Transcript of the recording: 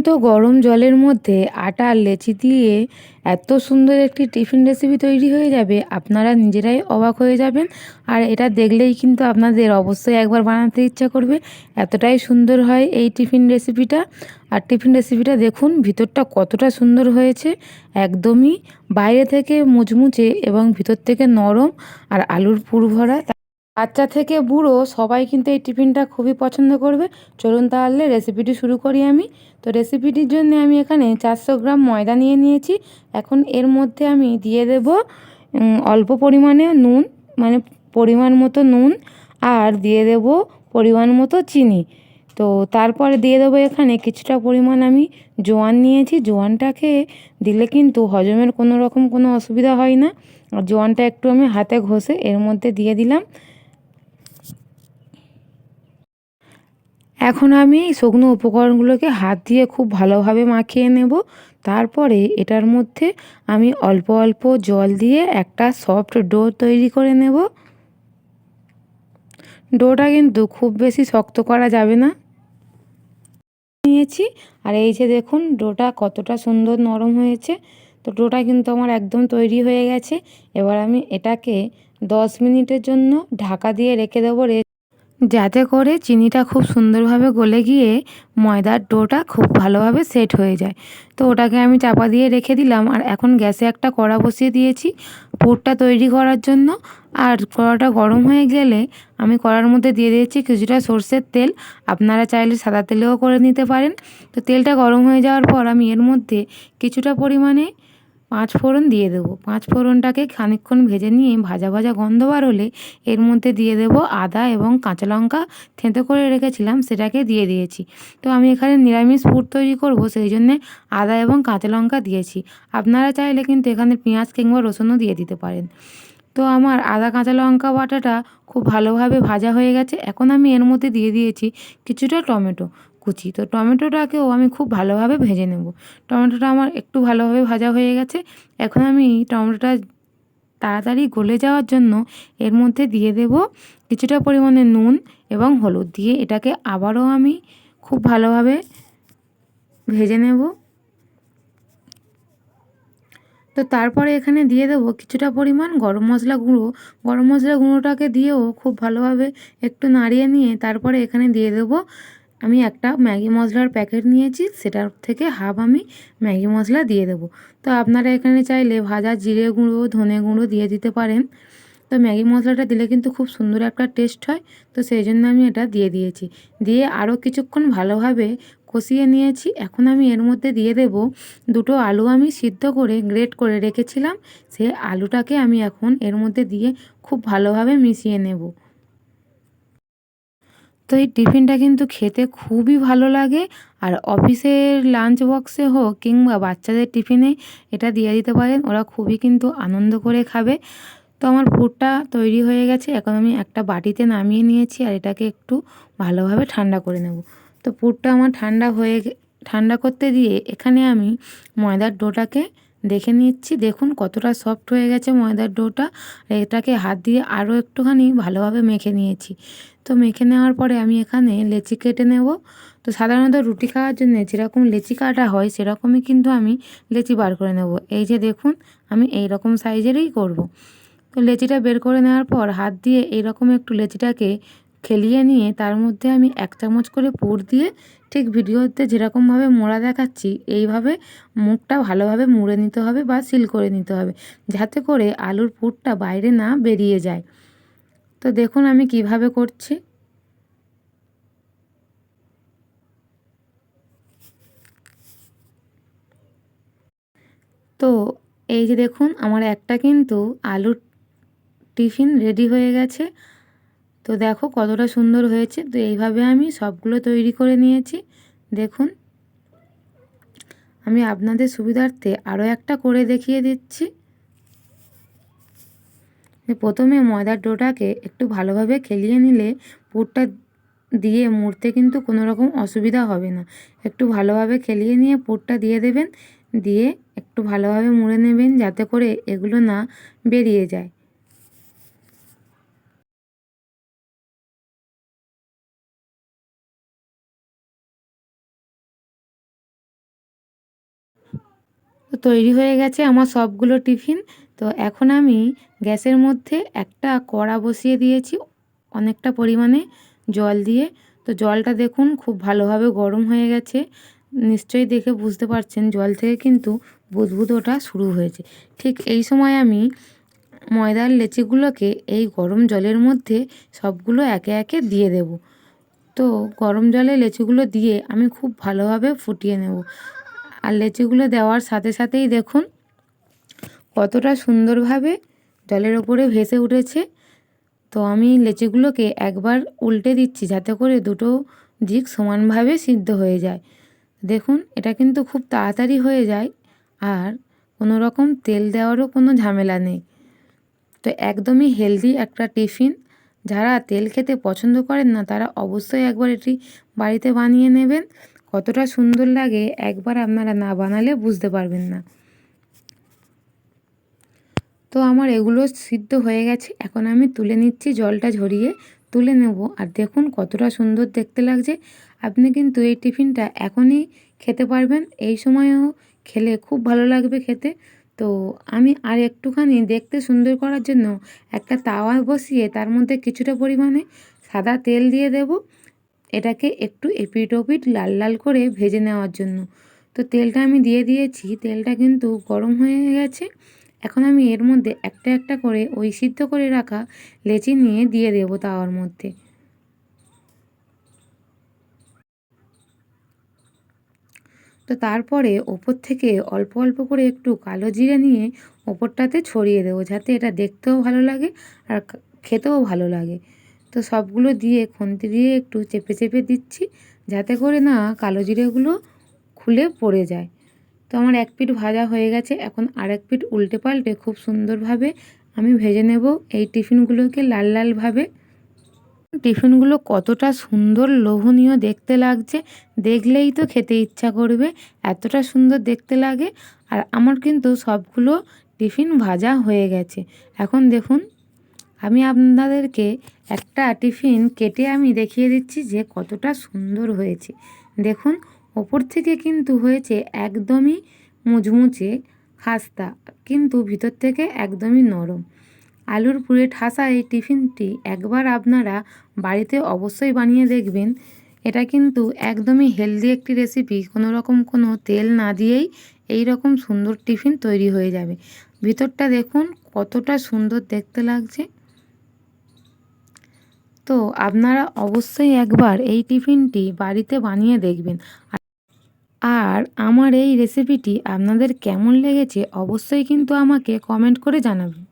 ফুটন্ত গরম জলের মধ্যে আটা আর লেচি দিয়ে এত সুন্দর একটি টিফিন রেসিপি তৈরি হয়ে যাবে, আপনারা নিজেরাই অবাক হয়ে যাবেন। আর এটা দেখলেই কিন্তু আপনাদের অবশ্যই একবার বানাতে ইচ্ছা করবে। এতটাই সুন্দর হয় এই টিফিন রেসিপিটা আর টিফিন রেসিপিটা দেখুন, ভিতরটা কতটা সুন্দর হয়েছে। একদমই বাইরে থেকে মুচমুচে এবং ভিতর থেকে নরম। আর আলুর পুর ভরা বাচ্চা থেকে বুড়ো সবাই কিন্তু এই টিফিনটা খুবই পছন্দ করবে। চলুন তাহলে রেসিপিটি শুরু করি আমি। তো রেসিপিটির জন্য আমি এখানে চারশো গ্রাম ময়দা নিয়ে নিয়েছি। এখন এর মধ্যে আমি দিয়ে দেব অল্প পরিমাণে নুন মানে পরিমাণ মতো নুন, আর দিয়ে দেব পরিমাণ মতো চিনি। তো তারপরে দিয়ে দেবো এখানে কিছুটা পরিমাণ আমি জোয়ান নিয়েছি। জোয়ানটাকে দিলে কিন্তু হজমের কোনো রকম কোনো অসুবিধা হয় না। জোয়ানটা একটু আমি হাতে ঘষে এর মধ্যে দিয়ে দিলাম। এখন আমি শুকনো উপকরণগুলোকে হাত দিয়ে খুব ভালোভাবে মাখিয়ে নেব। তারপরে এটার মধ্যে আমি অল্প অল্প জল দিয়ে একটা সফট ডো তৈরি করে নেব। ডোটা কিন্তু খুব বেশি শক্ত করা যাবে না। নিয়েছি। আর এই যে দেখুন, ডোটা কতটা সুন্দর নরম হয়েছে। তো ডোটা কিন্তু আমার একদম তৈরি হয়ে গেছে। এবার আমি এটাকে দশ মিনিটের জন্য ঢাকা দিয়ে রেখে দেবো। যাতে করে চিনিটা খুব সুন্দরভাবে গলে গিয়ে ময়দার ডোটা খুব ভালোভাবে সেট হয়ে যায়। তো ওটাকে আমি চাপা দিয়ে রেখে দিলাম আর এখন গ্যাসে একটা কড়া বসিয়ে দিয়েছি পুরটা তৈরি করার জন্য। আর কড়াটা গরম হয়ে গেলে আমি কড়ার মধ্যে দিয়ে দিয়েছি কিছুটা সর্ষের তেল। আপনারা চাইলে সাদা তেলেও করে নিতে পারেন। তো তেলটা গরম হয়ে যাওয়ার পর আমি এর মধ্যে কিছুটা পরিমাণে পাঁচ ফোড়ন দিয়ে দেবো। পাঁচ ফোড়নটাকে খানিকক্ষণ ভেজে নিয়ে ভাজা ভাজা গন্ধ বার হলে এর মধ্যে দিয়ে দেব আদা এবং কাঁচা লঙ্কা। থেঁতো করে রেখেছিলাম, সেটাকে দিয়ে দিয়েছি। তো আমি এখানে নিরামিষ পুর তৈরি করব, সেই জন্যে আদা এবং কাঁচা লঙ্কা দিয়েছি। আপনারা চাইলে কিন্তু এখানে পেঁয়াজ কিংবা রসুনও দিয়ে দিতে পারেন। তো আমার আদা, কাঁচা লঙ্কা বাটাটা খুব ভালোভাবে ভাজা হয়ে গেছে। এখন আমি এর মধ্যে দিয়ে দিয়েছি কিছুটা টমেটো। কুচি। তো টমেটোটাকেও আমি খুব ভালোভাবে ভেজে নেব। টমেটোটা আমার একটু ভালোভাবে ভাজা হয়ে গেছে। এখন আমি টমেটোটা তাড়াতাড়ি গলে যাওয়ার জন্য এর মধ্যে দিয়ে দেব কিছুটা পরিমাণে নুন এবং হলুদ দিয়ে এটাকে আবারও আমি খুব ভালোভাবে ভেজে নেব। তো তারপরে এখানে দিয়ে দেবো কিছুটা পরিমাণ গরম মশলা গুঁড়ো। গরম মশলা গুঁড়োটাকে দিয়েও খুব ভালোভাবে একটু নাড়িয়ে নিয়ে তারপরে এখানে দিয়ে দেবো আমি একটা ম্যাগি মশলার প্যাকেট নিয়েছি, সেটার থেকে হাফ আমি ম্যাগি মশলা দিয়ে দেবো। তো আপনারা এখানে চাইলে ভাজা জিরে গুঁড়ো, ধনে গুঁড়ো দিয়ে দিতে পারেন। তো ম্যাগি মশলাটা দিলে কিন্তু খুব সুন্দর একটা টেস্ট হয়। তো সেই জন্য আমি এটা দিয়ে দিয়েছি। দিয়ে আরও কিছুক্ষণ ভালোভাবে কষিয়ে নিয়েছি। এখন আমি এর মধ্যে দিয়ে দেব দুটো আলু আমি সিদ্ধ করে, গ্রেট করে রেখেছিলাম। সে আলুটাকে আমি এখন এর মধ্যে দিয়ে খুব ভালোভাবে মিশিয়ে নেব। তো এই টিফিনটা কিন্তু খেতে খুবই ভালো লাগে। আর অফিসের লাঞ্চ বক্সে হোক কিংবা বাচ্চাদের টিফিনে এটা দিয়ে দিতে পারেন, ওরা খুবই কিন্তু আনন্দ করে খাবে। তো আমার পুরটা তৈরি হয়ে গেছে, এখন আমি একটা বাটিতে নামিয়ে নিয়েছি আর এটাকে একটু ভালোভাবে ঠান্ডা করে নেব। তো পুরটা আমার ঠান্ডা হয়ে ঠান্ডা করতে দিয়ে এখানে আমি ময়দার ডোটাকে দেখে নিচ্ছি। দেখুন কতটা সফট হয়ে গেছে ময়দার ডোটা। এটাকে হাত দিয়ে আরও একটুখানি ভালোভাবে মেখে নিয়েছি। তো মেখে নেওয়ার পরে আমি এখানে লেচি কেটে নেব। তো সাধারণত রুটি খাওয়ার জন্য যেরকম লেচি কাটা হয়, সেরকমই কিন্তু আমি লেচি বার করে নেব। এই যে দেখুন, আমি এই রকম সাইজেরই করব। তো লেচিটা বের করে নেওয়ার পর হাত দিয়ে এইরকম একটু লেচিটাকে খেলিয়ে নিয়ে তার মধ্যে আমি এক চামচ করে পুর দিয়ে ঠিক ভিডিওতে যেরকমভাবে মোড়া দেখাচ্ছি, এইভাবে মুখটা ভালোভাবে মুড়ে নিতে হবে বা সিল করে নিতে হবে যাতে করে আলুর পুরটা বাইরে না বেরিয়ে যায়। তো দেখুন আমি কীভাবে করছি। তো এই যে দেখুন, আমার একটা কিন্তু আলুর টিফিন রেডি হয়ে গেছে। তো দেখো কতটা সুন্দর হয়েছে। তো এইভাবে আমি সবগুলো তৈরি করে নিয়েছি। দেখুন, আমি আপনাদের সুবিধার্থে আরও একটা করে দেখিয়ে দিচ্ছি। প্রথমে ময়দার ডোটাকে একটু ভালোভাবে খেলিয়ে নিলে পুরটা দিয়ে মুড়তে কিন্তু কোনো রকম অসুবিধা হবে না। একটু ভালোভাবে খেলিয়ে নিয়ে পুরটা দিয়ে দেবেন, দিয়ে একটু ভালোভাবে মুড়ে নেবেন যাতে করে এগুলো না বেরিয়ে যায়। তো তৈরি হয়ে গেছে আমার সবগুলো টিফিন। তো এখন আমি গ্যাসের মধ্যে একটা কড়া বসিয়ে দিয়েছি অনেকটা পরিমাণে জল দিয়ে। তো জলটা দেখুন খুব ভালোভাবে গরম হয়ে গেছে। নিশ্চয়ই দেখে বুঝতে পারছেন জল থেকে কিন্তু বুদবুদ ওঠা শুরু হয়েছে। ঠিক এই সময় আমি ময়দার লেচিগুলোকে এই গরম জলের মধ্যে সবগুলো একে একে দিয়ে দেব। তো গরম জলে লেচিগুলো দিয়ে আমি খুব ভালোভাবে ফুটিয়ে নেব। আর লেচিগুলো দেওয়ার সাথে সাথেই দেখুন কতটা সুন্দরভাবে জলের ওপরে ভেসে উঠেছে। তো আমি লেচিগুলোকে একবার উল্টে দিচ্ছি যাতে করে দুটো দিক সমানভাবে সিদ্ধ হয়ে যায়। দেখুন, এটা কিন্তু খুব তাড়াতাড়ি হয়ে যায় আর কোনো রকম তেল দেওয়ারও কোনো ঝামেলা নেই। তো একদমই হেলদি একটা টিফিন। যারা তেল খেতে পছন্দ করেন না, তারা অবশ্যই একবার এটি বাড়িতে বানিয়ে নেবেন। কতটা সুন্দর লাগে একবার আপনারা না বানালে বুঝতে পারবেন না। তো আমার এগুলো সিদ্ধ হয়ে গেছে, এখন আমি তুলে নিচ্ছি, জলটা ঝরিয়ে তুলে নেব। আর দেখুন কতটা সুন্দর দেখতে লাগছে। আপনি কিন্তু এই টিফিনটা এখনই খেতে পারবেন, এই সময়েও খেলে খুব ভালো লাগবে খেতে। তো আমি আর একটুখানি দেখতে সুন্দর করার জন্য একটা তাওয়া বসিয়ে তার মধ্যে কিছুটা পরিমাণে সাদা তেল দিয়ে দেব। এটাকে একটু এপিট ওপিট লাল লাল করে ভেজে নেওয়ার জন্য। তো তেলটা আমি দিয়ে দিয়েছি। তেলটা কিন্তু গরম হয়ে গেছে। এখন আমি এর মধ্যে একটা একটা করে ওই সিদ্ধ করে রাখা লেচি নিয়ে দিয়ে দেবো তাওয়ার মধ্যে। তো তারপরে ওপর থেকে অল্প অল্প করে একটু কালো জিরে নিয়ে ওপরটাতে ছড়িয়ে দেবো, যাতে এটা দেখতেও ভালো লাগে আর খেতেও ভালো লাগে। তো সবগুলো দিয়ে খুন্তি দিয়ে একটু চেপে চেপে দিচ্ছি, যাতে করে না কালো জিরেগুলো খুলে পড়ে যায়। তো আমার এক পিঠ ভাজা হয়ে গেছে, এখন আরেক পিঠ উল্টে পাল্টে খুব সুন্দরভাবে আমি ভেজে নেব এই টিফিনগুলোকে লাল লালভাবে। টিফিনগুলো কতটা সুন্দর লোভনীয় দেখতে লাগছে, দেখলেই তো খেতে ইচ্ছা করবে, এতটা সুন্দর দেখতে লাগে। আর আমার কিন্তু সবগুলো টিফিন ভাজা হয়ে গেছে। এখন দেখুন আমি আপনাদেরকে একটা টিফিন কেটে আমি দেখিয়ে দিচ্ছি যে কতটা সুন্দর হয়েছে। দেখুন, ওপর থেকে কিন্তু হয়েছে একদমই মুচমুচে খাস্তা, কিন্তু ভিতর থেকে একদমই নরম। আলুর পুরে ঠাসা এই টিফিনটি একবার আপনারা বাড়িতে অবশ্যই বানিয়ে দেখবেন। এটা কিন্তু একদমই হেলদি একটি রেসিপি কোনো রকম কোনো তেল না দিয়েই এই রকম সুন্দর টিফিন তৈরি হয়ে যাবে। ভিতরটা দেখুন, কতটা সুন্দর দেখতে লাগছে। তো আপনারা অবশ্যই একবার এই টিফিনটি বাড়িতে বানিয়ে দেখবেন। আর আমার এই রেসিপিটি আপনাদের কেমন লেগেছে অবশ্যই কিন্তু আমাকে কমেন্ট করে জানাবেন।